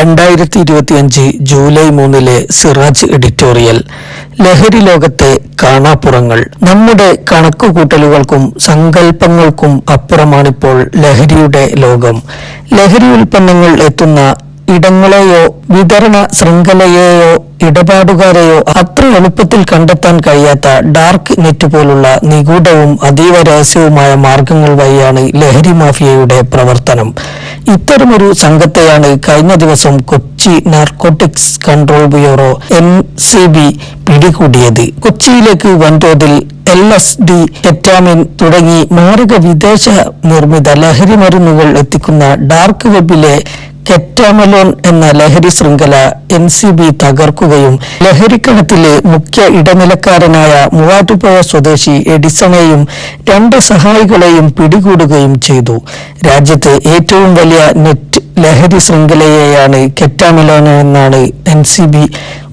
രണ്ടായിരത്തി ഇരുപത്തിയഞ്ച് ജൂലൈ മൂന്നിലെ സിറാജ് എഡിറ്റോറിയൽ ലഹരി ലോകത്തെ കാണാപ്പുറങ്ങൾ. നമ്മുടെ കണക്കുകൂട്ടലുകൾക്കും സങ്കല്പങ്ങൾക്കും അപ്പുറമാണിപ്പോൾ ലഹരിയുടെ ലോകം. ലഹരി ഉൽപ്പന്നങ്ങൾ എത്തുന്ന ഇടങ്ങളെയോ വിതരണ ശൃംഖലയെയോ ഇടപാടുകാരെയോ അത്ര എളുപ്പത്തിൽ കണ്ടെത്താൻ കഴിയാത്ത ഡാർക്ക് നെറ്റ് പോലുള്ള നിഗൂഢവും അതീവ രഹസ്യവുമായ മാർഗങ്ങൾ വഴിയാണ് ലഹരി മാഫിയയുടെ പ്രവർത്തനം. ഇത്തരമൊരു സംഘത്തെയാണ് കഴിഞ്ഞ ദിവസം Kochi narcotics control bureau N C B പിടികൂടിയത്. കൊച്ചിയിലേക്ക് വൻതോതിൽ എൽ എസ് ഡി കെറ്റാമിൻ തുടങ്ങി മാരക വിദേശ നിർമ്മിത ലഹരി മരുന്നുകൾ എത്തിക്കുന്ന ഡാർക്ക് വെബിലെ കെറ്റാമലോൺ എന്ന ലഹരി ശൃംഖല എൻ സി ബി തകർക്കുകയും ലഹരിക്കണത്തിലെ മുഖ്യ ഇടനിലക്കാരനായ മൂവാറ്റുപുഴ സ്വദേശി എഡിസണെയും രണ്ട് സഹായികളെയും പിടികൂടുകയും ചെയ്തു. രാജ്യത്തെ ഏറ്റവും വലിയ നെറ്റ് ലഹരി ശൃംഖലയെയാണ് കെറ്റാമലോൺ എന്നാണ് എൻ സി ബി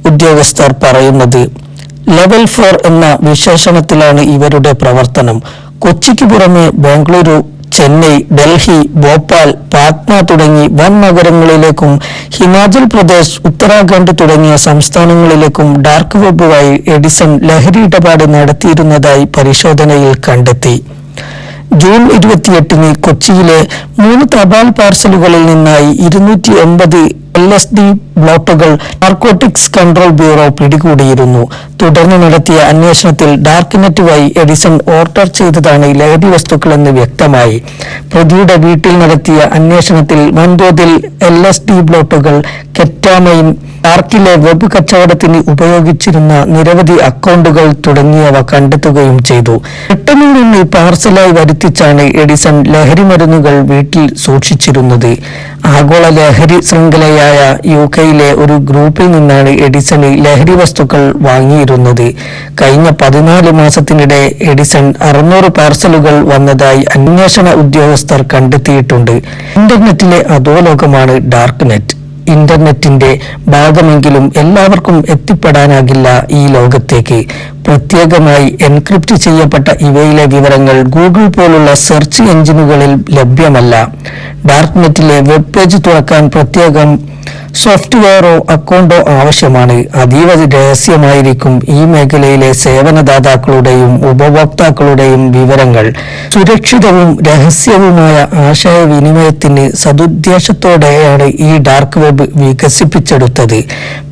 ഉദ്യോഗസ്ഥർ പറയുന്നത്. ലെവൽ ഫോർ എന്ന വിശേഷണത്തിലാണ് ഇവരുടെ പ്രവർത്തനം. കൊച്ചിക്ക് പുറമെ ബാംഗ്ലൂരു ചെന്നൈ ഡൽഹി ഭോപ്പാൽ പാറ്റ്ന തുടങ്ങി വൻ നഗരങ്ങളിലേക്കും ഹിമാചൽ പ്രദേശ് ഉത്തരാഖണ്ഡ് തുടങ്ങിയ സംസ്ഥാനങ്ങളിലേക്കും ഡാർക്ക് വെബുമായി എഡിസൺ ലഹരി ഇടപാട് നടത്തിയിരുന്നതായി പരിശോധനയിൽ കണ്ടെത്തി. ജൂൺ ഇരുപത്തിയെട്ടിന് കൊച്ചിയിലെ മൂന്ന് തപാൽ പാർസലുകളിൽ നിന്നായി ഇരുന്നൂറ്റി എൺപത് എൽ എസ് ഡി ബ്ലോട്ടുകൾ നാർക്കോട്ടിക്സ് കൺട്രോൾ ബ്യൂറോ പിടികൂടിയിരുന്നു. തുടർന്ന് നടത്തിയ അന്വേഷണത്തിൽ ഡാർക്ക് നെറ്റ് വഴി എഡിസൺ ഓർഡർ ചെയ്തതാണ് ലഹരി വസ്തുക്കളെന്ന് വ്യക്തമായി. പ്രതിയുടെ വീട്ടിൽ നടത്തിയ അന്വേഷണത്തിൽ വൻതോതിൽ എൽ എസ് ഡി ബ്ലോട്ടുകൾ കെറ്റാമൈൻ പാർക്കിലെ വെബ് കച്ചവടത്തിന് ഉപയോഗിച്ചിരുന്ന നിരവധി അക്കൗണ്ടുകൾ തുടങ്ങിയവ കണ്ടെത്തുകയും ചെയ്തു. ബ്രിട്ടനിൽ നിന്ന് പാർസലായി വരുത്തിച്ചാണ് എഡിസൺ ലഹരി മരുന്നുകൾ വീട്ടിൽ സൂക്ഷിച്ചിരുന്നത്. ആഗോള ലഹരി ശൃംഖലയായ യു കെയിലെ ഒരു ഗ്രൂപ്പിൽ നിന്നാണ് എഡിസൺ ലഹരി വസ്തുക്കൾ വാങ്ങിയിരുന്നത്. കഴിഞ്ഞ പതിനാല് മാസത്തിനിടെ എഡിസൺ അറുന്നൂറ് പാർസലുകൾ വന്നതായി അന്വേഷണ ഉദ്യോഗസ്ഥർ കണ്ടെത്തിയിട്ടുണ്ട്. ഇന്റർനെറ്റിലെ അധോലോകമാണ് ഡാർക്ക് നെറ്റ്. ഇന്റർനെറ്റിന്റെ ഭാഗമെങ്കിലും എല്ലാവർക്കും എത്തിപ്പെടാനാകില്ല ഈ ലോകത്തേക്ക്. പ്രത്യേകമായി എൻക്രിപ്റ്റ് ചെയ്യപ്പെട്ട ഇവയിലെ വിവരങ്ങൾ ഗൂഗിൾ പോലുള്ള സെർച്ച് എഞ്ചിനുകളിൽ ലഭ്യമല്ല. ഡാർക്ക് നെറ്റിലെ വെബ് പേജ് തുറക്കാൻ പ്രത്യേകം സോഫ്റ്റ്വെയറോ അക്കൗണ്ടോ ആവശ്യമാണ്. അതീവ രഹസ്യമായിരിക്കും ഈ മേഖലയിലെ സേവനദാതാക്കളുടെയും ഉപഭോക്താക്കളുടെയും വിവരങ്ങൾ. സുരക്ഷിതവും രഹസ്യവുമായ ആശയവിനിമയത്തിന് സതുദ്ദേശത്തോടെയാണ് ഈ ഡാർക്ക് വെബ് വികസിപ്പിച്ചെടുത്തത്.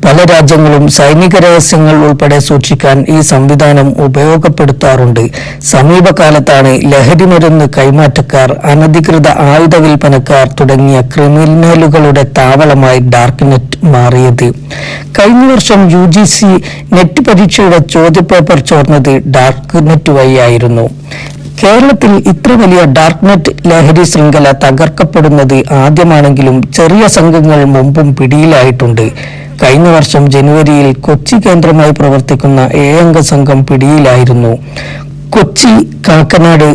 പല രാജ്യങ്ങളും സൈനിക രഹസ്യങ്ങൾ ഉൾപ്പെടെ സൂക്ഷിക്കാൻ ഈ സംവിധാനം ഉപയോഗപ്പെടുത്താറുണ്ട്. സമീപകാലത്താണ് ലഹരി മരുന്ന് കൈമാറ്റക്കാർ അനധികൃത ആയുധ വിൽപ്പനക്കാർ തുടങ്ങിയ ക്രിമിനലുകളുടെ താവളമായി ഡാർക്ക് നെറ്റ് മാറിയത്. കഴിഞ്ഞ വർഷം യു ജി സി നെറ്റ് പരീക്ഷയുടെ ചോദ്യപേപ്പർ ചോർന്നത് ഡാർക്ക് നെറ്റ് വഴിയായിരുന്നു. കേരളത്തിൽ ഇത്ര വലിയ ഡാർക്ക് നെറ്റ് ലഹരി ശൃംഖല തകർക്കപ്പെടുന്നത് ആദ്യമാണെങ്കിലും ചെറിയ സംഘങ്ങൾ മുമ്പും പിടിയിലായിട്ടുണ്ട്. കഴിഞ്ഞ വർഷം ജനുവരിയിൽ കൊച്ചി കേന്ദ്രമായി പ്രവർത്തിക്കുന്ന ഏഴംഗ സംഘം പിടിയിലായിരുന്നു. കൊച്ചി കാക്കനാട്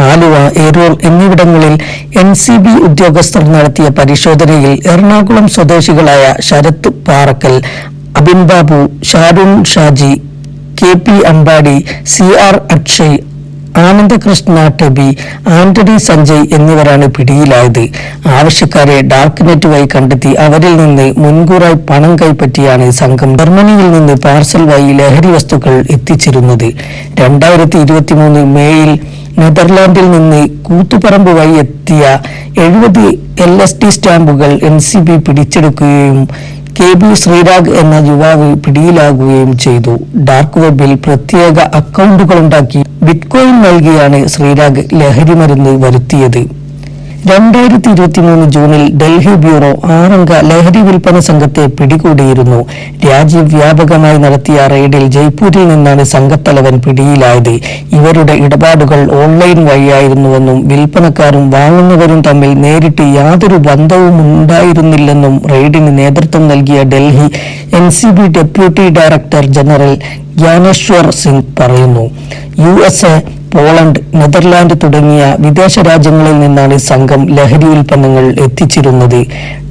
ആലുവ ഏരൂർ എന്നിവിടങ്ങളിൽ എൻ സി ബി ഉദ്യോഗസ്ഥർ നടത്തിയ പരിശോധനയിൽ എറണാകുളം സ്വദേശികളായ Sharath Parakkal Abin Babu Sharun Shaji K P Ambadi C R Akshay Anandakrishna Teby Antony Sanjay എന്നിവരാണ് പിടിയിലായത്. ആവശ്യക്കാരെ ഡാർക്ക് നെറ്റ് വഴി കണ്ടെത്തി അവരിൽ നിന്ന് മുൻകൂറായി പണം കൈപ്പറ്റിയാണ് സംഘം ജർമ്മനിയിൽ നിന്ന് പാർസൽ വഴി ലഹരി വസ്തുക്കൾ എത്തിച്ചിരുന്നത്. രണ്ടായിരത്തി ഇരുപത്തിമൂന്ന് മേയിൽ നെതർലാൻഡിൽ നിന്ന് കൂത്തുപറമ്പ് വഴി എത്തിയ എഴുപത് എൽ എസ് ടി സ്റ്റാമ്പുകൾ എൻ സി ബി പിടിച്ചെടുക്കുകയും കെ ബി ശ്രീരാഗ് എന്ന യുവാവ് പിടിയിലാകുകയും ചെയ്തു. ഡാർക്ക് വെബിൽ പ്രത്യേക അക്കൗണ്ടുകളുണ്ടാക്കി ബിറ്റ്കോയിൻ നൽകിയാണ് ശ്രീരാഗ് ലഹരി മരുന്ന് വരുത്തിയത്. രണ്ടായിരത്തി ഇരുപത്തിമൂന്ന് ജൂണിൽ ഡൽഹി ബ്യൂറോ ആറംഗ ലഹരി വിൽപ്പന സംഘത്തെ പിടികൂടിയിരുന്നു. രാജ്യവ്യാപകമായി നടത്തിയ റെയ്ഡിൽ ജയ്പൂരിൽ നിന്നാണ് സംഘത്തലവൻ പിടിയിലായത്. ഇവരുടെ ഇടപാടുകൾ ഓൺലൈൻ വഴിയായിരുന്നുവെന്നും വിൽപ്പനക്കാരും വാങ്ങുന്നവരും തമ്മിൽ നേരിട്ട് യാതൊരു ബന്ധവും ഉണ്ടായിരുന്നില്ലെന്നും റെയ്ഡിന് നേതൃത്വം നൽകിയ Delhi N C B deputy director general Gyaneshwar Singh പറയുന്നു. U S A Poland Netherland തുടങ്ങിയ വിദേശ രാജ്യങ്ങളിൽ നിന്നാണ് സംഘം ലഹരി ഉൽപ്പന്നങ്ങൾ എത്തിച്ചിരുന്നത്.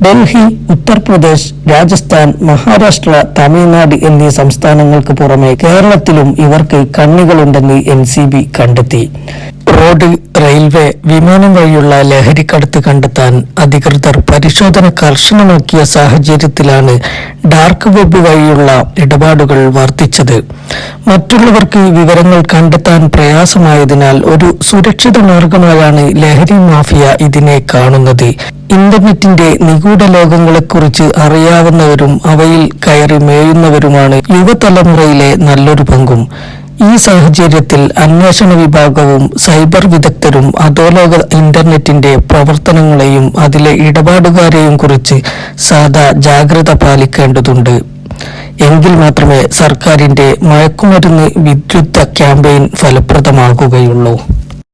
ഡൽഹി ഉത്തർപ്രദേശ് രാജസ്ഥാൻ മഹാരാഷ്ട്ര തമിഴ്നാട് എന്നീ സംസ്ഥാനങ്ങൾക്ക് പുറമെ കേരളത്തിലും ഇവർക്ക് കണ്ണികളുണ്ടെന്ന് എൻ സി ബി കണ്ടെത്തി. റോഡ് റെയിൽവേ വിമാനം വഴിയുള്ള ലഹരിക്കടത്ത് കണ്ടെത്താൻ അധികൃതർ പരിശോധന കർശനമാക്കിയ സാഹചര്യത്തിലാണ് ഡാർക്ക് വെബ് വഴിയുള്ള ഇടപാടുകൾ വർദ്ധിച്ചത്. മറ്റുള്ളവർക്ക് വിവരങ്ങൾ കണ്ടെത്താൻ പ്രയാസമായതിനാൽ ഒരു സുരക്ഷിത മാർഗമായാണ് ലഹരി മാഫിയ ഇതിനെ കാണുന്നത്. ഇന്റർനെറ്റിന്റെ നിഗൂഢ ലോകങ്ങളെക്കുറിച്ച് അറിയാവുന്നവരും അവയിൽ കയറി മേയുന്നവരുമാണ് യുവതലമുറയിലെ നല്ലൊരു പങ്കും. ഈ സാഹചര്യത്തിൽ അന്വേഷണ വിഭാഗവും സൈബർ വിദഗ്ധരും അധോലോക ഇന്റർനെറ്റിന്റെ പ്രവർത്തനങ്ങളെയും അതിലെ ഇടപാടുകാരെയും കുറിച്ച് സാധാ ജാഗ്രത പാലിക്കേണ്ടതുണ്ട്. എങ്കിൽ മാത്രമേ സർക്കാരിന്റെ മയക്കുമരുന്ന് വിദ്യുദ്ധ ക്യാമ്പയിൻ ഫലപ്രദമാകുകയുള്ളൂ.